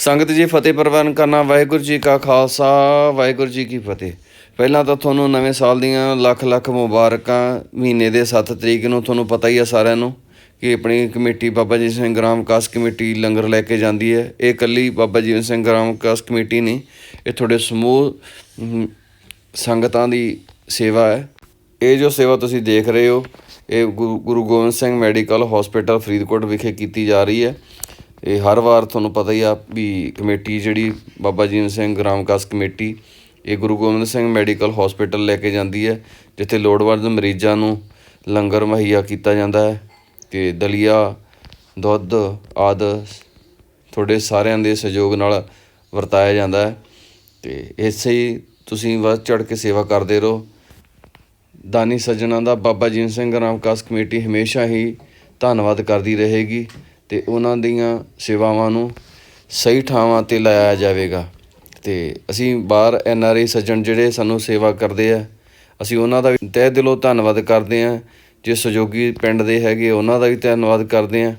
ਸੰਗਤ ਜੀ ਫਤਿਹ ਪ੍ਰਵਾਨ ਕਰਨਾ, ਵਾਹਿਗੁਰੂ ਜੀ ਕਾ ਖਾਲਸਾ, ਵਾਹਿਗੁਰੂ ਜੀ ਕੀ ਫਤਿਹ। ਪਹਿਲਾਂ ਤਾਂ ਤੁਹਾਨੂੰ ਨਵੇਂ ਸਾਲ ਦੀਆਂ ਲੱਖ ਲੱਖ ਮੁਬਾਰਕਾਂ ਮਹੀਨੇ ਦੇ 7 ਤਰੀਕ ਨੂੰ ਤੁਹਾਨੂੰ ਪਤਾ ਹੀ ਆ ਸਾਰਿਆਂ ਨੂੰ ਕਿ ਆਪਣੀ ਕਮੇਟੀ ਬਾਬਾ ਜੀ ਸਿੰਘ ਗ੍ਰਾਮ ਕਾਸ ਕਮੇਟੀ ਲੰਗਰ ਲੈ ਕੇ ਜਾਂਦੀ ਹੈ। ਇਹ ਇਕੱਲੀ ਬਾਬਾ ਜੀਵਨ ਸਿੰਘ ਗ੍ਰਾਮ ਕਾਸ ਕਮੇਟੀ ਨਹੀਂ, ਇਹ ਤੁਹਾਡੇ ਸਮੂਹ ਸੰਗਤਾਂ ਦੀ ਸੇਵਾ ਹੈ। ਇਹ ਜੋ ਸੇਵਾ ਤੁਸੀਂ ਦੇਖ ਰਹੇ ਹੋ, ਇਹ ਗੁਰੂ ਗੁਰੂ ਗੋਬਿੰਦ ਸਿੰਘ ਮੈਡੀਕਲ ਹਸਪੀਟਲ ਫਰੀਦਕੋਟ ਵਿਖੇ ਕੀਤੀ ਜਾ ਰਹੀ ਹੈ। ਇਹ ਹਰ ਵਾਰ ਤੁਹਾਨੂੰ ਪਤਾ ਹੀ ਆ ਵੀ ਕਮੇਟੀ ਜਿਹੜੀ ਬਾਬਾ ਜੀਵਨ ਸਿੰਘ ਗ੍ਰਾਮ ਵਿਕਾਸ ਕਮੇਟੀ, ਇਹ ਗੁਰੂ ਗੋਬਿੰਦ ਸਿੰਘ ਮੈਡੀਕਲ ਹਸਪੀਟਲ ਲੈ ਕੇ ਜਾਂਦੀ ਹੈ, ਜਿੱਥੇ ਲੋੜਵੰਦ ਮਰੀਜ਼ਾਂ ਨੂੰ ਲੰਗਰ ਮੁਹੱਈਆ ਕੀਤਾ ਜਾਂਦਾ ਹੈ ਤੇ ਦਲੀਆ, ਦੁੱਧ ਆਦਿ ਤੁਹਾਡੇ ਸਾਰਿਆਂ ਦੇ ਸਹਿਯੋਗ ਨਾਲ ਵਰਤਾਇਆ ਜਾਂਦਾ ਹੈ ਤੇ ਇਸੇ ਹੀ ਤੁਸੀਂ ਵੱਧ ਚੜ ਕੇ ਸੇਵਾ ਕਰਦੇ ਰਹੋ। ਦਾਨੀ ਸੱਜਣਾ ਦਾ ਬਾਬਾ ਜੀਵਨ ਸਿੰਘ ਗ੍ਰਾਮ ਵਿਕਾਸ ਕਮੇਟੀ ਹਮੇਸ਼ਾ ਹੀ ਧੰਨਵਾਦ ਕਰਦੀ ਰਹੇਗੀ। ਤੇ ਉਹਨਾਂ ਦੀਆਂ ਸੇਵਾਵਾਂ ਨੂੰ ਸਹੀ ਥਾਵਾਂ ਤੇ ਲਾਇਆ ਜਾਵੇਗਾ। ਤੇ ਅਸੀਂ ਬਾਹਰ ਐਨ ਆਰ ਆਈ ਸੱਜਣ ਜਿਹੜੇ ਸਾਨੂੰ ਸੇਵਾ ਕਰਦੇ ਆ ਅਸੀਂ ਉਹਨਾਂ ਦਾ ਵੀ ਤਹਿ ਦਿਲੋਂ ਧੰਨਵਾਦ ਕਰਦੇ ਆ। ਜੇ ਸਹਿਯੋਗੀ ਪਿੰਡ ਦੇ ਹੈਗੇ ਉਹਨਾਂ ਦਾ ਵੀ ਧੰਨਵਾਦ ਕਰਦੇ ਆ।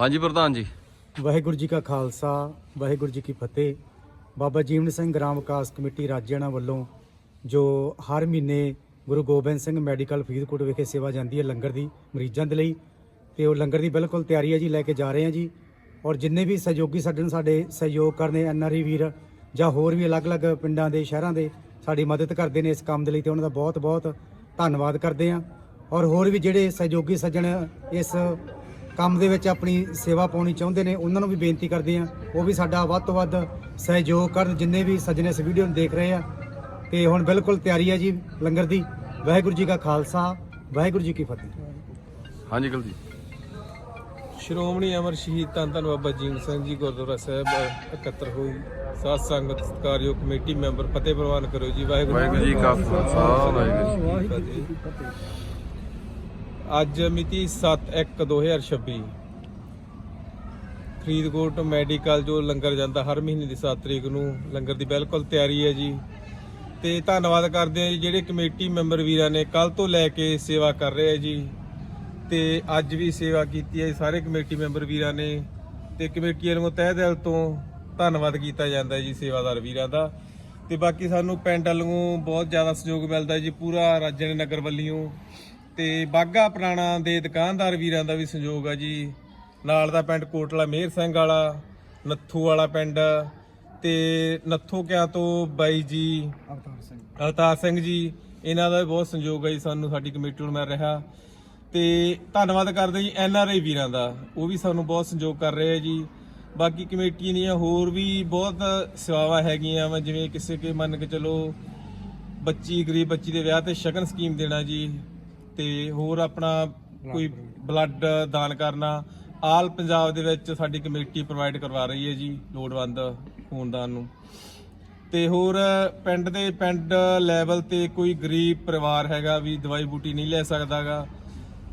ਹਾਂਜੀ ਪ੍ਰਧਾਨ ਜੀ। ਵਾਹਿਗੁਰੂ ਜੀ ਕਾ ਖਾਲਸਾ ਵਾਹਿਗੁਰੂ ਜੀ ਕੀ ਫਤਿਹ। ਬਾਬਾ ਜੀਵਨ ਸਿੰਘ ਗ੍ਰਾਮ ਵਿਕਾਸ ਕਮੇਟੀ ਰਾਜਿਆਣਾ ਵੱਲੋਂ ਜੋ ਹਰ ਮਹੀਨੇ ਗੁਰੂ ਗੋਬਿੰਦ ਸਿੰਘ ਮੈਡੀਕਲ ਫਰੀਦਕੋਟ ਵਿਖੇ ਸੇਵਾ ਜਾਂਦੀ ਹੈ ਲੰਗਰ ਦੀ ਮਰੀਜ਼ਾਂ ਦੇ ਲਈ। ਤੇ ਉਹ ਲੰਗਰ ਦੀ ਬਿਲਕੁਲ ਤਿਆਰੀ ਹੈ ਜੀ, ਲੈ ਕੇ ਜਾ ਰਹੇ ਹਾਂ ਜੀ। ਔਰ ਜਿੰਨੇ ਵੀ ਸਹਿਯੋਗੀ ਸਾਡੇ ਸਾਡੇ ਸਹਿਯੋਗ ਕਰਨੇ ਐਨਆਰਈ ਵੀਰ ਜਾਂ ਹੋਰ ਵੀ ਅਲੱਗ-ਅਲੱਗ ਪਿੰਡਾਂ ਦੇ, ਸ਼ਹਿਰਾਂ ਦੇ ਸਾਡੀ ਮਦਦ ਕਰਦੇ ਨੇ ਇਸ ਕੰਮ ਦੇ ਲਈ ਤੇ ਉਹਨਾਂ ਦਾ ਬਹੁਤ-ਬਹੁਤ ਧੰਨਵਾਦ ਕਰਦੇ ਹਾਂ। ਔਰ ਹੋਰ ਵੀ ਜਿਹੜੇ ਸਹਿਯੋਗੀ ਸੱਜਣ ਇਸ ਕੰਮ ਦੇ ਵਿੱਚ ਆਪਣੀ ਸੇਵਾ ਪਾਉਣੀ ਚਾਹੁੰਦੇ ਨੇ, ਉਹਨਾਂ ਨੂੰ ਵੀ ਬੇਨਤੀ ਕਰਦੇ ਆ ਉਹ ਵੀ ਸਾਡਾ ਵੱਧ ਤੋਂ ਵੱਧ ਸਹਿਯੋਗ ਕਰਨ, ਜਿੰਨੇ ਵੀ ਸੱਜਣ ਇਸ ਵੀਡੀਓ ਨੂੰ ਦੇਖ ਰਹੇ ਆ ਤੇ ਹੁਣ ਬਿਲਕੁਲ ਤਿਆਰੀ ਹੈ ਜੀ ਲੰਗਰ ਦੀ। ਵਾਹਿਗੁਰੂ ਜੀ ਕਾ ਖਾਲਸਾ ਵਾਹਿਗੁਰੂ ਜੀ ਕੀ ਫਤਿਹ। ਹਾਂਜੀ ਕੁਲਜੀ ਸ਼੍ਰੋਮਣੀ ਅਮਰ ਸ਼ਹੀਦ ਧੰਨ ਧੰਨ ਬਾਬਾ ਜੀਵਨ ਸਿੰਘ ਜੀ ਗੁਰਦੁਆਰਾ ਸਾਹਿਬ ਇਕੱਤਰ ਹੋਈ। ਸਾਧ ਸੰਗਤ ਸਤਿਕਾਰਯੋਗ ਕਮੇਟੀ ਮੈਂਬਰ ਫਤਿਹ ਪ੍ਰਵਾਨ ਕਰੋ ਜੀ ਵਾਹਿਗੁਰੂ ਵਾਹਿਗੁਰੂ ਜੀ ਕਾ ਖਾਲਸਾ ਵਾਹਿਗੁਰੂ ਜੀ ਜੀ ਕੀ ਫਤਿਹ। ਅੱਜ ਮਿਤੀ 7/1/2026 ਫਰੀਦਕੋਟ ਮੈਡੀਕਲ ਜੋ ਲੰਗਰ ਜਾਂਦਾ ਹਰ ਮਹੀਨੇ ਦੀ 7 ਤਰੀਕ ਨੂੰ ਲੰਗਰ ਦੀ ਬਿਲਕੁਲ ਤਿਆਰੀ ਹੈ ਜੀ। ਤੇ ਧੰਨਵਾਦ ਕਰਦੇ ਹਾਂ ਜੀ ਜਿਹੜੇ ਕਮੇਟੀ ਮੈਂਬਰ ਵੀਰਾਂ ਨੇ ਕੱਲ ਤੋਂ ਲੈ ਕੇ ਸੇਵਾ ਕਰ ਰਹੇ ਆ ਜੀ। ਤੇ ਅੱਜ ਵੀ ਸੇਵਾ ਕੀਤੀ ਹੈ ਸਾਰੇ ਕਮੇਟੀ ਮੈਂਬਰ ਵੀਰਾਂ ਨੇ। ਤੇ ਕਮੇਟੀ ਨੂੰ ਤਹਿ ਦਿਲ ਤੋਂ ਧੰਨਵਾਦ ਕੀਤਾ ਜਾਂਦਾ ਜੀ ਸੇਵਾਦਾਰ ਵੀਰਾਂ ਦਾ। ਤੇ ਬਾਕੀ ਸਾਨੂੰ ਪਿੰਡ ਵੱਲੋਂ ਬਹੁਤ ਜ਼ਿਆਦਾ ਸਹਿਯੋਗ ਮਿਲਦਾ ਜੀ ਪੂਰਾ ਰਾਜਨ ਨਗਰ ਵੱਲੋਂ। ਤੇ ਬਾਗਾ ਪੁਰਾਣਾ ਦੇ ਦੁਕਾਨਦਾਰ ਵੀਰਾਂ ਦਾ ਵੀ ਸਹਿਯੋਗ ਆ ਜੀ। ਨਾਲ ਦਾ ਪਿੰਡ ਕੋਟਲਾ ਮੇਹਰ ਸਿੰਘ ਵਾਲਾ, ਨੱਥੂ ਵਾਲਾ ਪਿੰਡ ਤੇ ਨੱਥੋ ਕਿਆਂ ਤੋਂ ਬਾਈ ਜੀ ਅਵਤਾਰ ਸਿੰਘ। ਅਵਤਾਰ ਸਿੰਘ ਜੀ ਇਹਨਾਂ ਦਾ ਵੀ ਬਹੁਤ ਸੰਯੋਗ ਹੈ ਜੀ ਸਾਨੂੰ ਸਾਡੀ ਕਮੇਟੀ ਨੂੰ ਮਿਲ ਰਿਹਾ। ਤੇ ਧੰਨਵਾਦ ਕਰਦੇ ਜੀ ਐਨ ਆਰ ਆਈ ਵੀਰਾਂ ਦਾ ਉਹ ਵੀ ਸਾਨੂੰ ਬਹੁਤ ਸੰਯੋਗ ਕਰ ਰਹੇ ਆ ਜੀ। ਬਾਕੀ ਕਮੇਟੀ ਦੀਆਂ ਹੋਰ ਵੀ ਬਹੁਤ ਸੇਵਾਵਾਂ ਹੈਗੀਆਂ ਵਾ ਜਿਵੇਂ ਕਿਸੇ ਕੇ ਮੰਨ ਕੇ ਚਲੋ ਬੱਚੀ ਗਰੀਬ ਬੱਚੀ ਦੇ ਵਿਆਹ ਤੇ ਸ਼ਗਨ ਸਕੀਮ ਦੇਣਾ ਜੀ ਤੇ ਹੋਰ ਆਪਣਾ ਕੋਈ ਬਲੱਡ ਦਾਨ ਕਰਨਾ ਆਲ ਪੰਜਾਬ ਦੇ ਵਿੱਚ ਸਾਡੀ ਕਮੇਟੀ ਪ੍ਰੋਵਾਈਡ ਕਰਵਾ ਰਹੀ ਹੈ ਜੀ, ਲੋੜਵੰਦ ਖੂਨਦਾਨ ਨੂੰ। ਤੇ ਹੋਰ ਪਿੰਡ ਦੇ ਪਿੰਡ ਲੈਵਲ ਤੇ ਕੋਈ ਗਰੀਬ ਪਰਿਵਾਰ ਹੈਗਾ ਵੀ ਦਵਾਈ ਬੂਟੀ ਨਹੀਂ ਲੈ ਸਕਦਾਗਾ।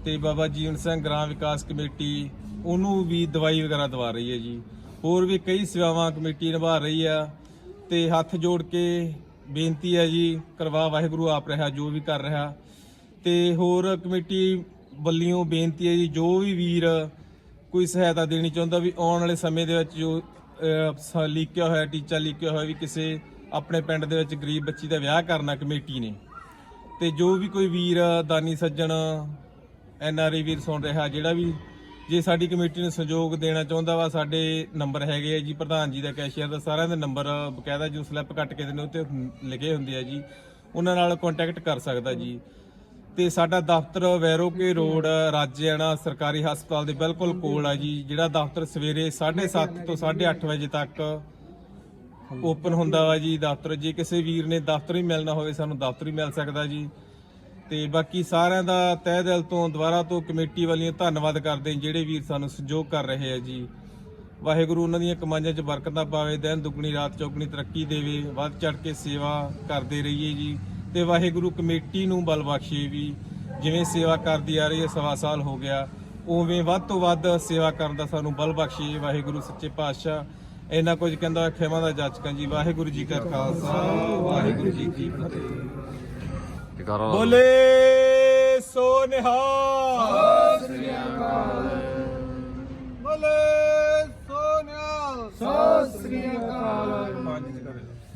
ਤੇ ਬਾਬਾ ਜੀਵਨ ਸਿੰਘ ਗ੍ਰਾਮ ਵਿਕਾਸ ਕਮੇਟੀ ਉਹਨੂੰ ਵੀ ਦਵਾਈ ਵਗੈਰਾ ਦਵਾ ਰਹੀ ਹੈ ਜੀ। ਹੋਰ ਵੀ ਕਈ ਸੇਵਾਵਾਂ ਕਮੇਟੀ ਨਿਭਾ ਰਹੀ ਆ। ਤੇ ਹੱਥ ਜੋੜ ਕੇ ਬੇਨਤੀ ਹੈ ਜੀ, ਕਰਵਾ ਵਾਹਿਗੁਰੂ ਆਪ ਰਿਹਾ, ਜੋ ਵੀ ਕਰ ਰਿਹਾ। ਤੇ ਹੋਰ ਕਮੇਟੀ ਵੱਲੋਂ ਬੇਨਤੀ ਹੈ ਜੀ, ਜੋ ਵੀ ਵੀਰ ਕੋਈ ਸਹਾਇਤਾ ਦੇਣੀ ਚਾਹੁੰਦਾ ਵੀ ਆਉਣ ਵਾਲੇ ਸਮੇਂ ਦੇ ਵਿੱਚ ਜੋ ਅਹ, ਲਿਖਿਆ ਹੋਇਆ ਟੀਚਾ ਲਿਖਿਆ ਹੋਇਆ ਵੀ ਕਿਸੇ ਆਪਣੇ ਪਿੰਡ ਦੇ ਵਿੱਚ ਗਰੀਬ ਬੱਚੀ ਦਾ ਵਿਆਹ ਕਰਨਾ ਕਮੇਟੀ ਨੇ। ਤੇ ਜੋ ਵੀ ਕੋਈ ਵੀਰ ਦਾਨੀ ਸੱਜਣ ਐਨ ਆਰ ਆਈ ਵੀਰ ਸੁਣ ਰਿਹਾ ਜਿਹੜਾ ਵੀ ਜੇ ਸਾਡੀ ਕਮੇਟੀ ਨੂੰ ਸਹਿਯੋਗ ਦੇਣਾ ਚਾਹੁੰਦਾ ਵਾ ਸਾਡੇ ਨੰਬਰ ਹੈਗੇ ਆ ਜੀ ਪ੍ਰਧਾਨ ਜੀ ਦਾ ਕੈਸ਼ੀਅਰ ਦਾ ਸਾਰਿਆਂ ਦੇ ਨੰਬਰ ਬਕਾਇਦਾ ਜੋ ਸਲਿੱਪ ਕੱਟ ਕੇ ਦਿੰਦੇ ਉੱਤੇ ਲਿਖੇ ਹੁੰਦੇ ਆ ਜੀ ਉਹਨਾਂ ਨਾਲ ਕੰਟੈਕਟ ਕਰ ਸਕਦਾ ਜੀ। ਤੇ ਸਾਡਾ ਦਫ਼ਤਰ ਵੈਰੋਕੇ ਰੋਡ ਰਾਜਿਆਣਾ ਸਰਕਾਰੀ ਹਸਪਤਾਲ ਦੇ ਬਿਲਕੁਲ ਕੋਲ ਆ ਜੀ ਜਿਹੜਾ ਦਫ਼ਤਰ ਸਵੇਰੇ 7:30 ਤੋਂ 8:30 ਵਜੇ ਤੱਕ ਓਪਨ ਹੁੰਦਾ ਵਾ ਜੀ ਦਫ਼ਤਰ। ਜੇ ਕਿਸੇ ਵੀਰ ਨੇ ਦਫ਼ਤਰ ਹੀ ਮਿਲਣਾ ਹੋਵੇ ਸਾਨੂੰ ਦਫ਼ਤਰ ਹੀ ਮਿਲ ਸਕਦਾ ਜੀ। ਤੇ ਬਾਕੀ ਸਾਰਿਆਂ ਦਾ ਤਹਿ ਦਿਲ ਤੋਂ ਦੁਬਾਰਾ ਤੋਂ ਕਮੇਟੀ ਵਾਲੀਆਂ ਧੰਨਵਾਦ ਕਰਦੇ ਜਿਹੜੇ ਵੀਰ ਸਾਨੂੰ ਸਹਿਯੋਗ ਕਰ ਰਹੇ ਆ ਜੀ। ਵਾਹਿਗੁਰੂ ਉਹਨਾਂ ਦੀਆਂ ਕਮਾਈਆਂ 'ਚ ਬਰਕਤਾਂ ਪਾਵੇ ਦਿਨ ਦੁੱਗਣੀ ਰਾਤ ਚੌਗਣੀ ਤਰੱਕੀ ਦੇਵੇ ਵੱਧ ਚੜ ਕੇ ਸੇਵਾ ਕਰਦੇ ਰਹੀਏ ਜੀ। ਤੇ ਵਾਹਿਗੁਰੂ ਕਮੇਟੀ ਨੂੰ ਬਲ ਬਖਸ਼ੇ ਵੀ, ਜਿਵੇਂ ਸੇਵਾ ਕਰਦੀ ਆ ਰਹੀ ਹੈ, ਸਵਾ ਸਾਲ ਹੋ ਗਿਆ। ਉਵੇਂ ਵੱਧ ਤੋਂ ਵੱਧ ਸੇਵਾ ਕਰਨ ਦਾ ਸਾਨੂੰ ਬਲ ਬਖਸ਼ੇ ਵਾਹਿਗੁਰੂ ਸੱਚੇ ਪਾਤਸ਼ਾਹ। ਇਹਨਾਂ ਕੁਝ ਕਹਿੰਦਾ, ਖਿਮਾ ਦਾ ਜਾਚਕਾਂ ਜੀ, ਵਾਹਿਗੁਰੂ ਜੀ ਕਾ ਖਾਲਸਾ, ਵਾਹਿਗੁਰੂ ਜੀ ਕੀ ਫਤਿਹ। ਬੋਲੇ ਸੋ ਨਿਹਾਲ। ਸਤਿ ਸ੍ਰੀ ਅਕਾਲ ਬੋਲੇ ਸੋ ਨਿਹਾਲ। ਸਤਿ ਸ੍ਰੀ ਅਕਾਲ।